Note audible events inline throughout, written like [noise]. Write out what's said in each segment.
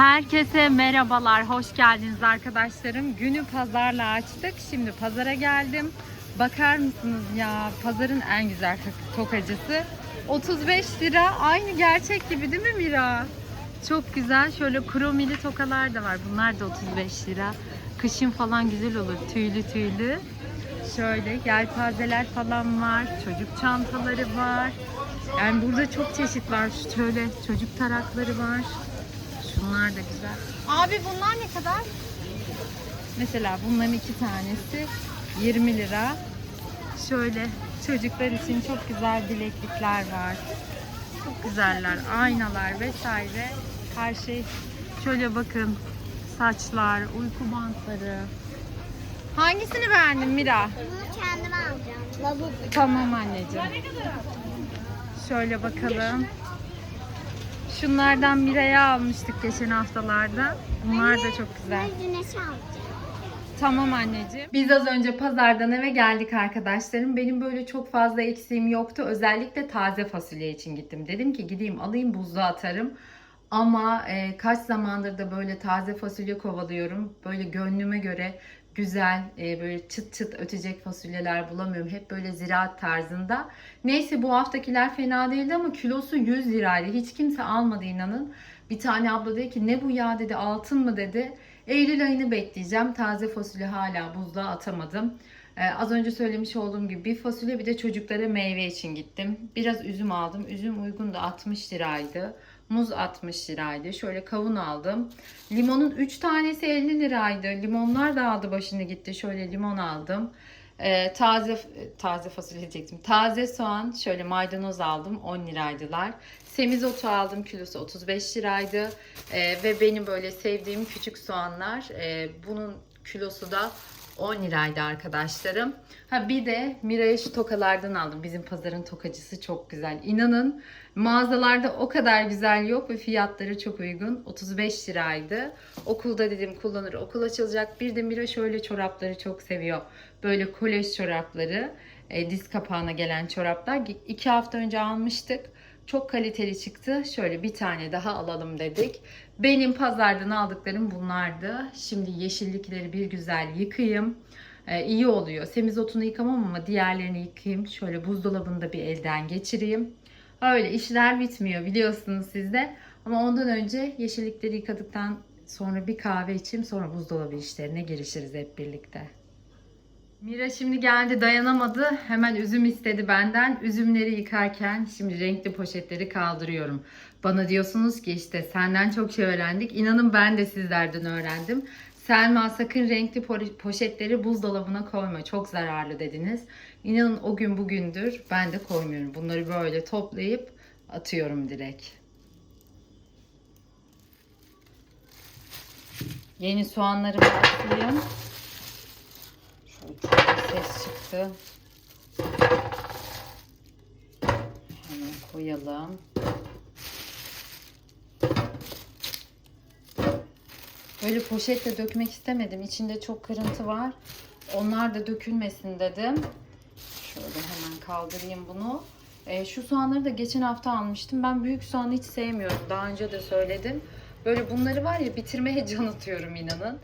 Herkese merhabalar, hoş geldiniz arkadaşlarım. Günü pazarla açtık. Şimdi pazara geldim. Bakar mısınız ya, pazarın en güzel tok- tokacısı. 35 lira, aynı gerçek gibi değil mi Mira? Çok güzel. Şöyle kromili tokalar da var. Bunlar da 35 lira. Kışın falan güzel olur. Tüylü tüylü. Şöyle yelpazeler falan var. Çocuk çantaları var. Yani burada çok çeşit var. Şöyle çocuk tarakları var. Şunlar da güzel. Abi bunlar ne kadar? Mesela bunların iki tanesi 20 lira. Şöyle çocuklar için çok güzel bileklikler var. Çok güzeller. Aynalar vesaire. Her şey. Şöyle bakın. Saçlar, uyku bantları. Hangisini beğendin Mira? Bunu kendime alacağım. Tamam anneciğim. Şöyle bakalım. Şunlardan Mira'ya almıştık geçen haftalarda. Bunlar da çok güzel. Ben güneşi alacağım. Tamam anneciğim. Biz az önce pazardan eve geldik arkadaşlarım. Benim böyle çok fazla eksiğim yoktu. Özellikle taze fasulye için gittim. Dedim ki gideyim alayım buzluğa atarım. Ama e, kaç zamandır da böyle taze fasulye kovalıyorum. Böyle gönlüme göre güzel, e, böyle çıt çıt ötecek fasulyeler bulamıyorum. Hep böyle ziraat tarzında. Neyse bu haftakiler fena değildi ama kilosu 100 liraydı. Hiç kimse almadı inanın. Bir tane abla dedi ki ne bu ya dedi altın mı dedi. Eylül ayını bekleyeceğim. Taze fasulye hala buzluğa atamadım. Ee, az önce söylemiş olduğum gibi bir fasulye bir de çocuklara meyve için gittim. Biraz üzüm aldım. Üzüm uygun da 60 liraydı. Muz 60 liraydı. Şöyle kavun aldım. Limonun 3 tanesi 50 liraydı. Limonlar da aldı başını gitti. Şöyle limon aldım. Ee, taze taze fasulye diyecektim. Taze soğan, şöyle maydanoz aldım. 10 liraydılar. Semizotu aldım. Kilosu 35 liraydı. Ee, ve benim böyle sevdiğim küçük soğanlar. Ee, bunun kilosu da 10 liraydı arkadaşlarım. Ha bir de Mira'ya şu tokalardan aldım. Bizim pazarın tokacısı çok güzel. İnanın mağazalarda o kadar güzel yok ve fiyatları çok uygun. 35 liraydı. Okulda dedim kullanır. Okul açılacak. Bir de Mira şöyle çorapları çok seviyor. Böyle kolej çorapları. e, diz kapağına gelen çoraplar. İki hafta önce almıştık. Çok kaliteli çıktı. Şöyle bir tane daha alalım dedik. Benim pazardan aldıklarım bunlardı. Şimdi yeşillikleri bir güzel yıkayayım. Ee, iyi oluyor. Semizotunu yıkamam ama diğerlerini yıkayayım. Şöyle buzdolabında bir elden geçireyim. Öyle işler bitmiyor biliyorsunuz siz de. Ama ondan önce yeşillikleri yıkadıktan sonra bir kahve içeyim. Sonra buzdolabı işlerine girişiriz hep birlikte. Mira şimdi geldi dayanamadı. Hemen üzüm istedi benden. Üzümleri yıkarken şimdi renkli poşetleri kaldırıyorum. Bana diyorsunuz ki işte senden çok şey öğrendik. İnanın ben de sizlerden öğrendim. Selma sakın renkli po- poşetleri buzdolabına koyma. Çok zararlı dediniz. İnanın o gün bugündür ben de koymuyorum. Bunları böyle toplayıp atıyorum direkt. Yeni soğanlarımı atayım. Çıktı. Hemen koyalım. Böyle poşetle dökmek istemedim. İçinde çok kırıntı var. Onlar da dökülmesin dedim. Şöyle hemen kaldırayım bunu. Ee, şu soğanları da geçen hafta almıştım. Ben büyük soğanı hiç sevmiyorum. Daha önce de söyledim. Böyle bunları var ya bitirmeye can atıyorum inanın.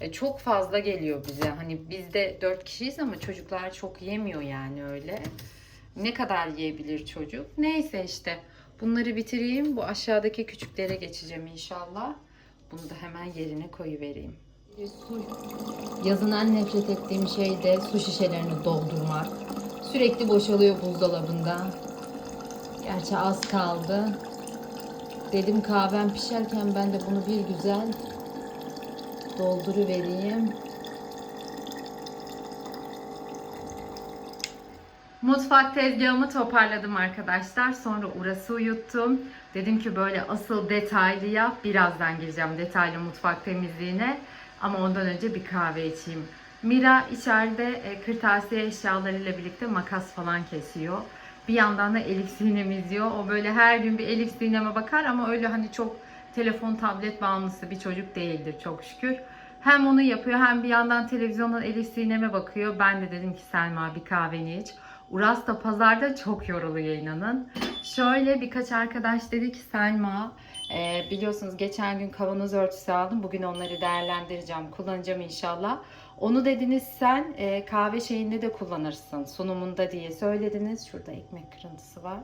E, çok fazla geliyor bize. Hani biz de 4 kişiyiz ama çocuklar çok yemiyor yani öyle. Ne kadar yiyebilir çocuk? Neyse işte. Bunları bitireyim. Bu aşağıdaki küçüklere geçeceğim inşallah. Bunu da hemen yerine koyuvereyim. Su. Yazın en nefret ettiğim şey de su şişelerini doldurmak. Sürekli boşalıyor buzdolabında. Gerçi az kaldı. Dedim kahvem pişerken ben de bunu bir güzel dolduru vereyim. Mutfak tezgahımı toparladım arkadaşlar. Sonra Uras'ı uyuttum. Dedim ki böyle asıl detaylı yap. Birazdan gireceğim detaylı mutfak temizliğine. Ama ondan önce bir kahve içeyim. Mira içeride e, kırtasiye eşyalarıyla birlikte makas falan kesiyor. Bir yandan da Elif Sinem izliyor. O böyle her gün bir Elif Sinem'e bakar ama öyle hani çok telefon, tablet bağımlısı bir çocuk değildir çok şükür. Hem onu yapıyor hem bir yandan televizyondan Elif Sinem'e bakıyor. Ben de dedim ki Selma bir kahveni iç. Uras da pazarda çok yoruluyor inanın. Şöyle birkaç arkadaş dedi ki Selma e, biliyorsunuz geçen gün kavanoz örtüsü aldım. Bugün onları değerlendireceğim. Kullanacağım inşallah. Onu dediniz sen e, kahve şeyinde de kullanırsın. Sunumunda diye söylediniz. Şurada ekmek kırıntısı var.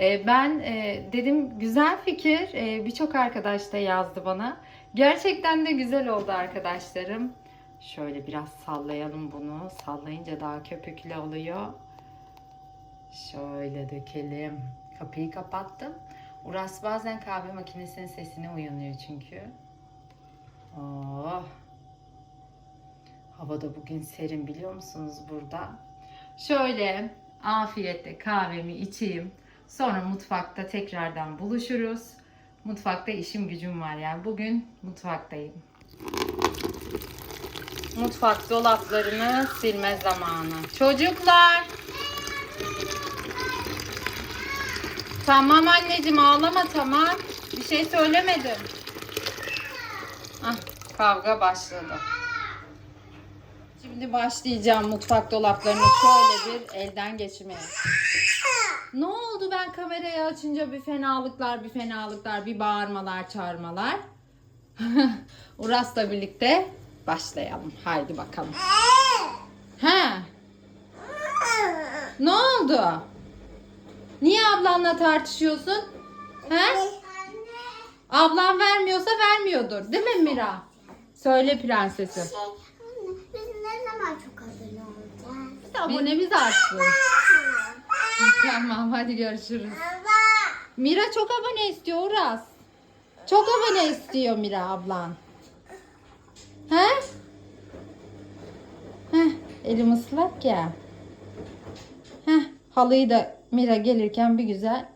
E, ben e, dedim güzel fikir. E, Birçok arkadaş da yazdı bana. Gerçekten de güzel oldu arkadaşlarım. Şöyle biraz sallayalım bunu. Sallayınca daha köpüklü oluyor. Şöyle dökelim. Kapıyı kapattım. Uras bazen kahve makinesinin sesine uyanıyor çünkü. Oh. Hava da bugün serin biliyor musunuz burada? Şöyle afiyetle kahvemi içeyim. Sonra mutfakta tekrardan buluşuruz. Mutfakta işim gücüm var yani. Bugün mutfaktayım. Mutfak dolaplarını silme zamanı. Çocuklar! Tamam anneciğim ağlama tamam. Bir şey söylemedim. Ah, kavga başladı. Şimdi başlayacağım mutfak dolaplarını şöyle bir elden geçirmeye. Ne oldu ben kamerayı açınca bir fenalıklar, bir fenalıklar, bir bağırmalar, çağırmalar. [laughs] Uras'la birlikte başlayalım. Haydi bakalım. Ha? Ne oldu? Niye ablanla tartışıyorsun? He? Ablan vermiyorsa vermiyordur. Değil mi Mira? Söyle prensesim. Şey, anne, biz ne zaman çok abone olacağız? Bir de abonemiz artsın. tamam hadi görüşürüz. Mira çok abone istiyor Uras. Çok abone istiyor Mira ablan. He? Heh, elim ıslak ya. Heh, halıyı da Mira gelirken bir güzel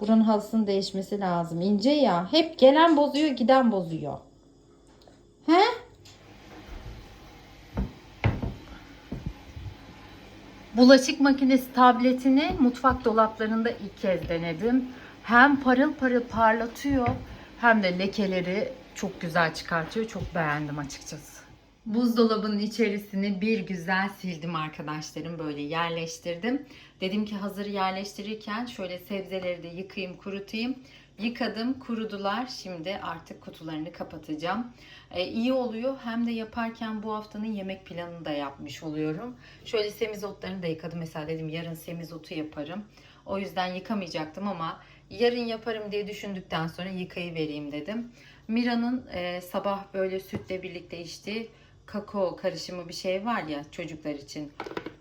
buranın halısının değişmesi lazım. İnce ya. Hep gelen bozuyor, giden bozuyor. He? Bulaşık makinesi tabletini mutfak dolaplarında ilk kez denedim. Hem parıl parıl parlatıyor hem de lekeleri çok güzel çıkartıyor. Çok beğendim açıkçası. Buzdolabının içerisini bir güzel sildim arkadaşlarım. Böyle yerleştirdim. Dedim ki hazır yerleştirirken şöyle sebzeleri de yıkayayım, kurutayım. Yıkadım, kurudular. Şimdi artık kutularını kapatacağım. Ee, iyi oluyor. Hem de yaparken bu haftanın yemek planını da yapmış oluyorum. Şöyle semizotlarını da yıkadım. Mesela dedim yarın semizotu yaparım. O yüzden yıkamayacaktım ama yarın yaparım diye düşündükten sonra yıkayıvereyim dedim. Mira'nın e, sabah böyle sütle birlikte içtiği kakao karışımı bir şey var ya çocuklar için.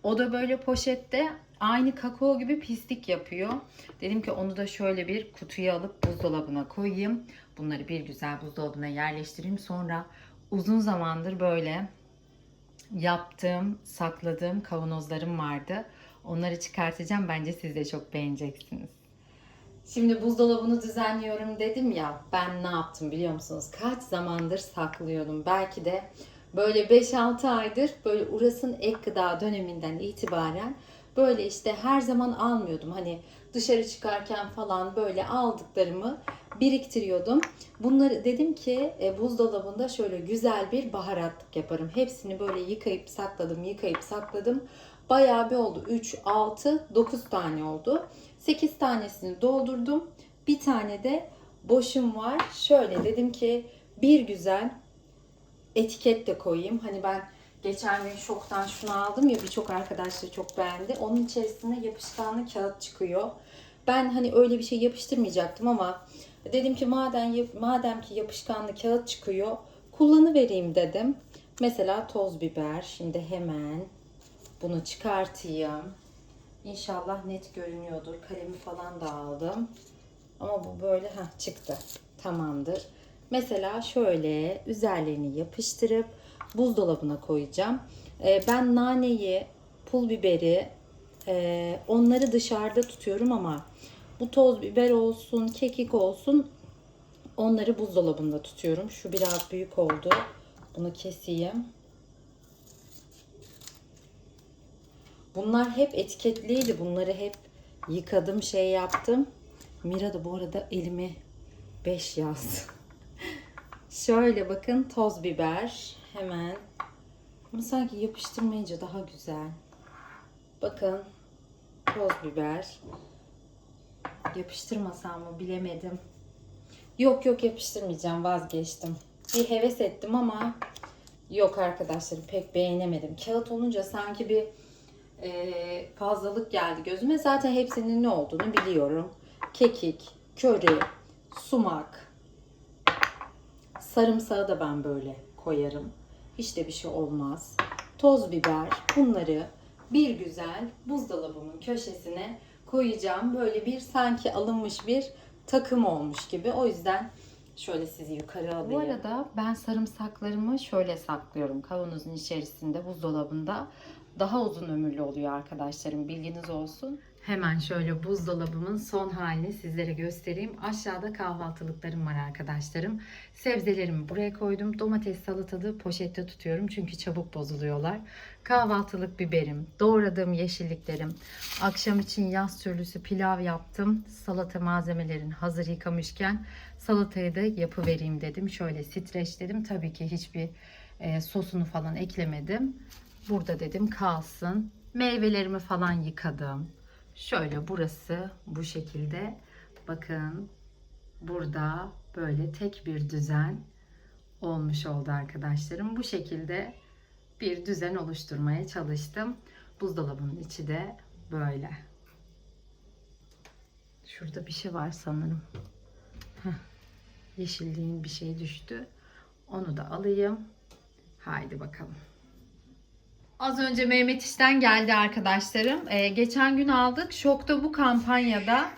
O da böyle poşette aynı kakao gibi pislik yapıyor. Dedim ki onu da şöyle bir kutuya alıp buzdolabına koyayım. Bunları bir güzel buzdolabına yerleştireyim. Sonra uzun zamandır böyle yaptığım, sakladığım kavanozlarım vardı. Onları çıkartacağım. Bence siz de çok beğeneceksiniz. Şimdi buzdolabını düzenliyorum dedim ya. Ben ne yaptım biliyor musunuz? Kaç zamandır saklıyordum. Belki de böyle 5-6 aydır böyle Uras'ın ek gıda döneminden itibaren böyle işte her zaman almıyordum. Hani dışarı çıkarken falan böyle aldıklarımı biriktiriyordum. Bunları dedim ki e, buzdolabında şöyle güzel bir baharatlık yaparım. Hepsini böyle yıkayıp sakladım, yıkayıp sakladım. Bayağı bir oldu. 3, 6, 9 tane oldu. 8 tanesini doldurdum. Bir tane de boşum var. Şöyle dedim ki bir güzel etiket de koyayım. Hani ben geçen gün şoktan şunu aldım ya birçok arkadaş da çok beğendi. Onun içerisinde yapışkanlı kağıt çıkıyor. Ben hani öyle bir şey yapıştırmayacaktım ama dedim ki madem madem ki yapışkanlı kağıt çıkıyor kullanıvereyim dedim. Mesela toz biber. Şimdi hemen bunu çıkartayım. İnşallah net görünüyordur. Kalemi falan da aldım. Ama bu böyle ha çıktı. Tamamdır. Mesela şöyle üzerlerini yapıştırıp buzdolabına koyacağım. Ee, ben naneyi, pul biberi e, onları dışarıda tutuyorum ama bu toz biber olsun, kekik olsun onları buzdolabında tutuyorum. Şu biraz büyük oldu. Bunu keseyim. Bunlar hep etiketliydi. Bunları hep yıkadım, şey yaptım. Mira da bu arada elimi 5 yaz. Şöyle bakın toz biber. Hemen. Ama sanki yapıştırmayınca daha güzel. Bakın toz biber. Yapıştırmasam mı bilemedim. Yok yok yapıştırmayacağım vazgeçtim. Bir heves ettim ama yok arkadaşlar pek beğenemedim. Kağıt olunca sanki bir e, fazlalık geldi gözüme. Zaten hepsinin ne olduğunu biliyorum. Kekik, köri, sumak, sarımsağı da ben böyle koyarım. Hiç de bir şey olmaz. Toz biber bunları bir güzel buzdolabımın köşesine koyacağım. Böyle bir sanki alınmış bir takım olmuş gibi. O yüzden şöyle sizi yukarı alayım. Bu arada ben sarımsaklarımı şöyle saklıyorum. Kavanozun içerisinde buzdolabında. Daha uzun ömürlü oluyor arkadaşlarım. Bilginiz olsun. Hemen şöyle buzdolabımın son halini sizlere göstereyim. Aşağıda kahvaltılıklarım var arkadaşlarım. Sebzelerimi buraya koydum. Domates, salatalığı poşette tutuyorum çünkü çabuk bozuluyorlar. Kahvaltılık biberim, doğradığım yeşilliklerim. Akşam için yaz türlüsü pilav yaptım. Salata malzemelerini hazır yıkamışken salatayı da yapıvereyim dedim. Şöyle streçledim. Tabii ki hiçbir e, sosunu falan eklemedim. Burada dedim kalsın. Meyvelerimi falan yıkadım. Şöyle burası bu şekilde. Bakın burada böyle tek bir düzen olmuş oldu arkadaşlarım. Bu şekilde bir düzen oluşturmaya çalıştım. Buzdolabının içi de böyle. Şurada bir şey var sanırım. Heh. Yeşilliğin bir şey düştü. Onu da alayım. Haydi bakalım. Az önce Mehmet işten geldi arkadaşlarım. Ee, geçen gün aldık. Şokta bu kampanyada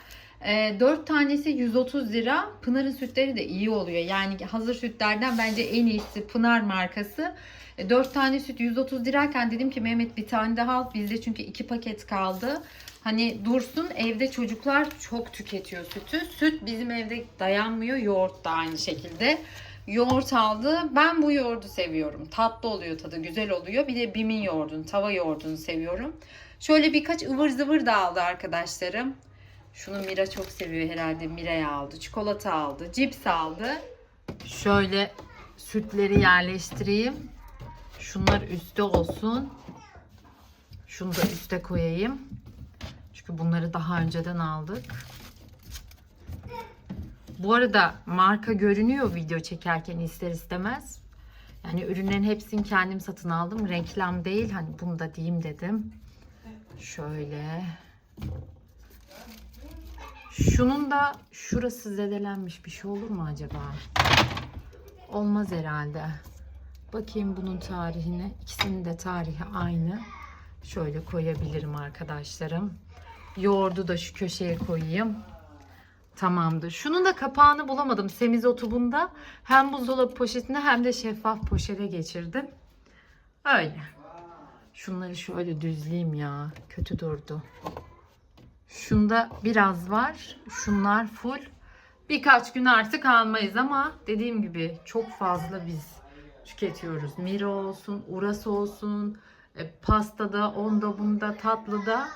e, 4 tanesi 130 lira. Pınar'ın sütleri de iyi oluyor. Yani hazır sütlerden bence en iyisi Pınar markası. 4 tane süt 130 lirayken dedim ki Mehmet bir tane daha al. Bizde çünkü 2 paket kaldı. Hani dursun evde çocuklar çok tüketiyor sütü. Süt bizim evde dayanmıyor. Yoğurt da aynı şekilde yoğurt aldı. Ben bu yoğurdu seviyorum. Tatlı oluyor tadı, güzel oluyor. Bir de Bim'in yoğurdunu, tava yoğurdunu seviyorum. Şöyle birkaç ıvır zıvır da aldı arkadaşlarım. Şunu Mira çok seviyor herhalde. Mira'ya aldı. Çikolata aldı. Cips aldı. Şöyle sütleri yerleştireyim. Şunlar üstte olsun. Şunu da üste koyayım. Çünkü bunları daha önceden aldık. Bu arada marka görünüyor video çekerken ister istemez. Yani ürünlerin hepsini kendim satın aldım. Reklam değil. Hani bunu da diyeyim dedim. Şöyle. Şunun da şurası zedelenmiş. Bir şey olur mu acaba? Olmaz herhalde. Bakayım bunun tarihine. İkisinin de tarihi aynı. Şöyle koyabilirim arkadaşlarım. Yoğurdu da şu köşeye koyayım. Tamamdır. Şunun da kapağını bulamadım. Semizotubunda hem buzdolabı poşetine hem de şeffaf poşete geçirdim. Öyle. Şunları şöyle düzleyeyim ya. Kötü durdu. Şunda biraz var. Şunlar full. Birkaç gün artık almayız ama dediğim gibi çok fazla biz tüketiyoruz. Miro olsun, Uras olsun, e, pastada, onda bunda, tatlıda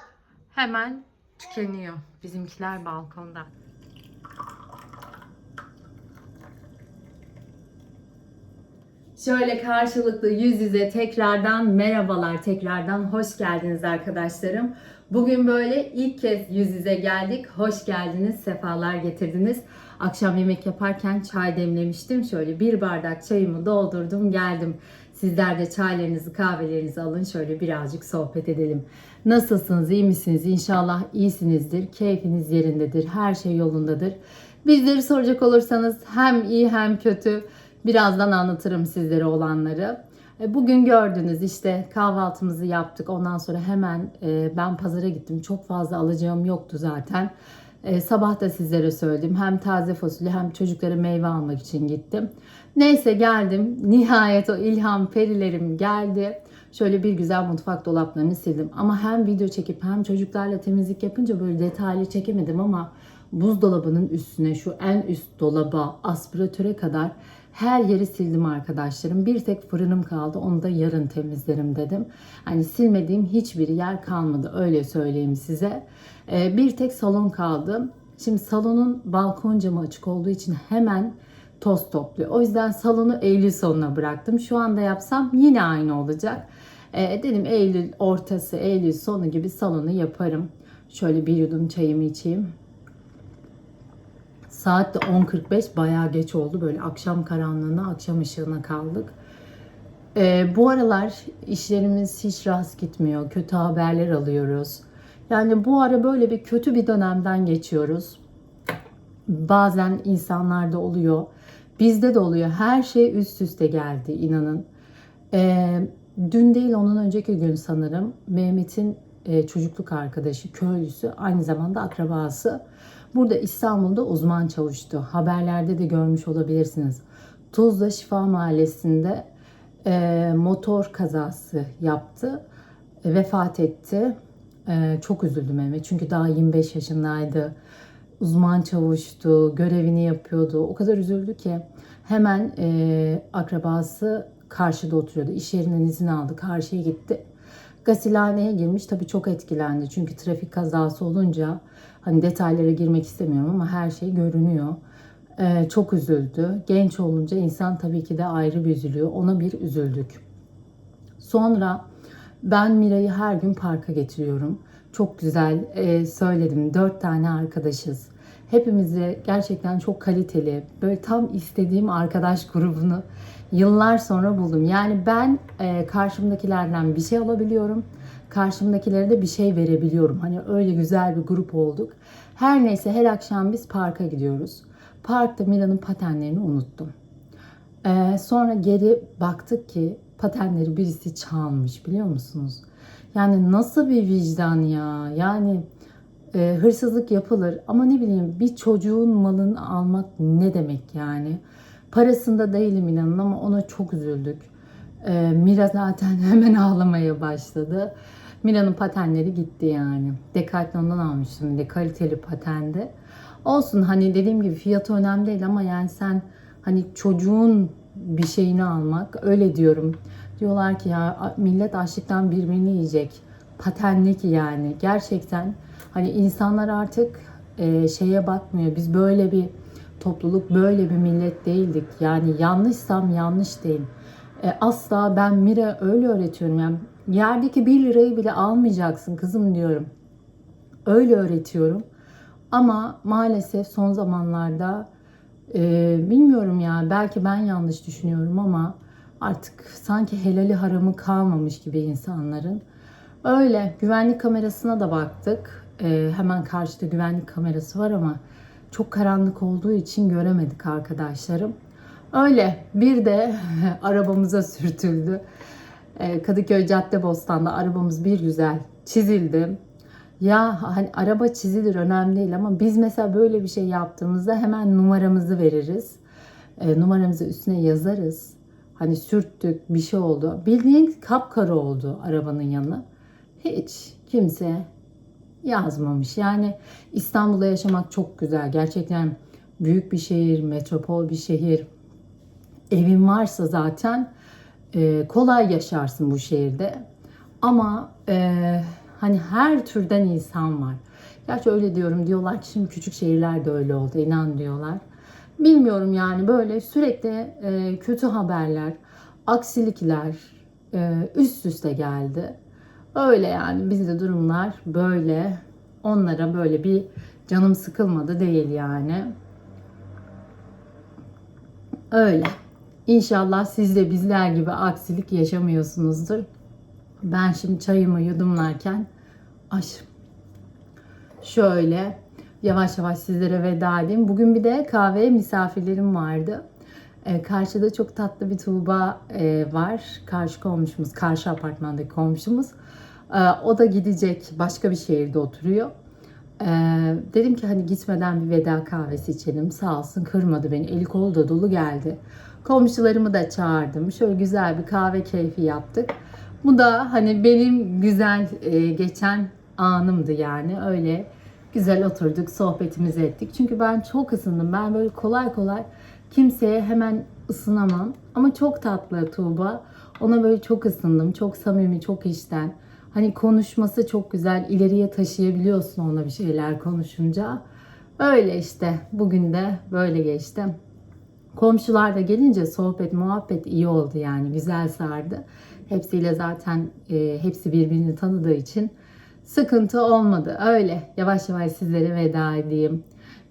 hemen tükeniyor. Bizimkiler balkonda. Şöyle karşılıklı yüz yüze tekrardan merhabalar, tekrardan hoş geldiniz arkadaşlarım. Bugün böyle ilk kez yüz yüze geldik. Hoş geldiniz, sefalar getirdiniz. Akşam yemek yaparken çay demlemiştim. Şöyle bir bardak çayımı doldurdum, geldim. Sizler de çaylarınızı, kahvelerinizi alın. Şöyle birazcık sohbet edelim. Nasılsınız, iyi misiniz? İnşallah iyisinizdir. Keyfiniz yerindedir. Her şey yolundadır. Bizleri soracak olursanız hem iyi hem kötü. Birazdan anlatırım sizlere olanları. E, Bugün gördünüz işte kahvaltımızı yaptık. Ondan sonra hemen e, ben pazara gittim. Çok fazla alacağım yoktu zaten. E, sabah da sizlere söyledim. Hem taze fasulye hem çocuklara meyve almak için gittim. Neyse geldim. [laughs] Nihayet o ilham perilerim geldi. Şöyle bir güzel mutfak dolaplarını sildim. Ama hem video çekip hem çocuklarla temizlik yapınca böyle detaylı çekemedim ama buzdolabının üstüne şu en üst dolaba aspiratöre kadar her yeri sildim arkadaşlarım. Bir tek fırınım kaldı. Onu da yarın temizlerim dedim. Hani silmediğim hiçbir yer kalmadı. Öyle söyleyeyim size. Ee, bir tek salon kaldı. Şimdi salonun balkon camı açık olduğu için hemen toz topluyor. O yüzden salonu Eylül sonuna bıraktım. Şu anda yapsam yine aynı olacak. E, dedim Eylül ortası, Eylül sonu gibi salonu yaparım. Şöyle bir yudum çayımı içeyim. Saat de 10.45 bayağı geç oldu. Böyle akşam karanlığına, akşam ışığına kaldık. Ee, bu aralar işlerimiz hiç rast gitmiyor. Kötü haberler alıyoruz. Yani bu ara böyle bir kötü bir dönemden geçiyoruz. Bazen insanlarda oluyor. Bizde de oluyor. Her şey üst üste geldi inanın. Ee, dün değil onun önceki gün sanırım Mehmet'in e, çocukluk arkadaşı, köylüsü, aynı zamanda akrabası. Burada İstanbul'da uzman çavuştu. Haberlerde de görmüş olabilirsiniz. Tuzla Şifa Mahallesi'nde e, motor kazası yaptı. E, vefat etti. E, çok üzüldüm Mehmet çünkü daha 25 yaşındaydı. Uzman çavuştu, görevini yapıyordu. O kadar üzüldü ki hemen e, akrabası karşıda oturuyordu. İş yerinden izin aldı, karşıya gitti. Gasilhaneye girmiş tabii çok etkilendi. Çünkü trafik kazası olunca hani detaylara girmek istemiyorum ama her şey görünüyor. Ee, çok üzüldü. Genç olunca insan tabii ki de ayrı bir üzülüyor. Ona bir üzüldük. Sonra ben Mira'yı her gün parka getiriyorum. Çok güzel e, söyledim. Dört tane arkadaşız. Hepimizi gerçekten çok kaliteli, böyle tam istediğim arkadaş grubunu yıllar sonra buldum. Yani ben e, karşımdakilerden bir şey alabiliyorum. Karşımdakilere de bir şey verebiliyorum. Hani öyle güzel bir grup olduk. Her neyse her akşam biz parka gidiyoruz. Parkta Mila'nın patenlerini unuttum. Ee, sonra geri baktık ki patenleri birisi çalmış biliyor musunuz? Yani nasıl bir vicdan ya? Yani e, hırsızlık yapılır ama ne bileyim bir çocuğun malını almak ne demek yani? Parasında değilim inanın ama ona çok üzüldük. Ee, Mira zaten [laughs] hemen ağlamaya başladı. Mira'nın patenleri gitti yani. Decathlon'dan almıştım bir de kaliteli patende. Olsun hani dediğim gibi fiyatı önemli değil ama yani sen hani çocuğun bir şeyini almak öyle diyorum. Diyorlar ki ya millet açlıktan birbirini yiyecek. Paten ne ki yani? Gerçekten hani insanlar artık e, şeye bakmıyor. Biz böyle bir topluluk, böyle bir millet değildik. Yani yanlışsam yanlış değil. E, asla ben Mira öyle öğretiyorum. Yani yerdeki bir lirayı bile almayacaksın kızım diyorum. Öyle öğretiyorum. Ama maalesef son zamanlarda e, bilmiyorum ya belki ben yanlış düşünüyorum ama artık sanki helali haramı kalmamış gibi insanların. Öyle güvenlik kamerasına da baktık. E, hemen karşıda güvenlik kamerası var ama çok karanlık olduğu için göremedik arkadaşlarım. Öyle bir de [laughs] arabamıza sürtüldü. E, Kadıköy Caddebostan'da arabamız bir güzel çizildi. Ya hani araba çizilir önemli değil ama biz mesela böyle bir şey yaptığımızda hemen numaramızı veririz. E, numaramızı üstüne yazarız. Hani sürttük bir şey oldu. Bildiğin kapkara oldu arabanın yanı. Hiç kimse yazmamış. Yani İstanbul'da yaşamak çok güzel. Gerçekten büyük bir şehir, metropol bir şehir. Evin varsa zaten e, kolay yaşarsın bu şehirde. Ama e, hani her türden insan var. Gerçi öyle diyorum diyorlar ki şimdi küçük şehirlerde öyle oldu inan diyorlar. Bilmiyorum yani böyle sürekli e, kötü haberler, aksilikler e, üst üste geldi. Öyle yani bizde durumlar böyle. Onlara böyle bir canım sıkılmadı değil yani. Öyle. İnşallah siz de bizler gibi aksilik yaşamıyorsunuzdur. Ben şimdi çayımı yudumlarken ay şöyle yavaş yavaş sizlere veda edeyim. Bugün bir de kahveye misafirlerim vardı. Ee, karşıda çok tatlı bir Tuğba e, var. Karşı komşumuz, karşı apartmandaki komşumuz. Ee, o da gidecek, başka bir şehirde oturuyor. Ee, dedim ki hani gitmeden bir veda kahvesi içelim. Sağ olsun kırmadı beni. Eli kolu da dolu geldi. Komşularımı da çağırdım. Şöyle güzel bir kahve keyfi yaptık. Bu da hani benim güzel e, geçen anımdı yani. Öyle güzel oturduk, sohbetimizi ettik. Çünkü ben çok ısındım. Ben böyle kolay kolay kimseye hemen ısınamam. Ama çok tatlı Tuğba. Ona böyle çok ısındım. Çok samimi, çok içten. Hani konuşması çok güzel. ileriye taşıyabiliyorsun ona bir şeyler konuşunca. Öyle işte. Bugün de böyle geçti. Komşular da gelince sohbet, muhabbet iyi oldu yani. Güzel sardı. Hepsiyle zaten e, hepsi birbirini tanıdığı için sıkıntı olmadı. Öyle yavaş yavaş sizlere veda edeyim.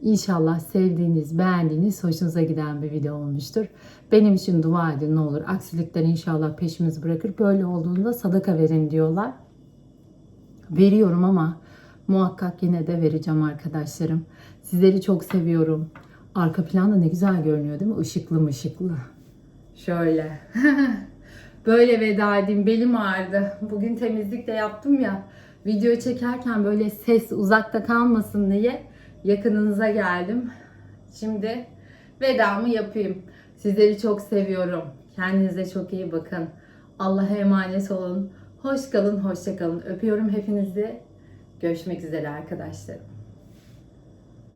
İnşallah sevdiğiniz, beğendiğiniz, hoşunuza giden bir video olmuştur. Benim için dua edin ne olur. Aksilikler inşallah peşimiz bırakır. Böyle olduğunda sadaka verin diyorlar. Veriyorum ama muhakkak yine de vereceğim arkadaşlarım. Sizleri çok seviyorum. Arka planda ne güzel görünüyor değil mi? Işıklı mışıklı. Şöyle. [laughs] böyle veda edeyim. Belim ağrıdı. Bugün temizlik de yaptım ya. Video çekerken böyle ses uzakta kalmasın diye yakınınıza geldim. Şimdi vedamı yapayım. Sizleri çok seviyorum. Kendinize çok iyi bakın. Allah'a emanet olun. Hoş kalın, hoşça kalın. Öpüyorum hepinizi. Görüşmek üzere arkadaşlarım.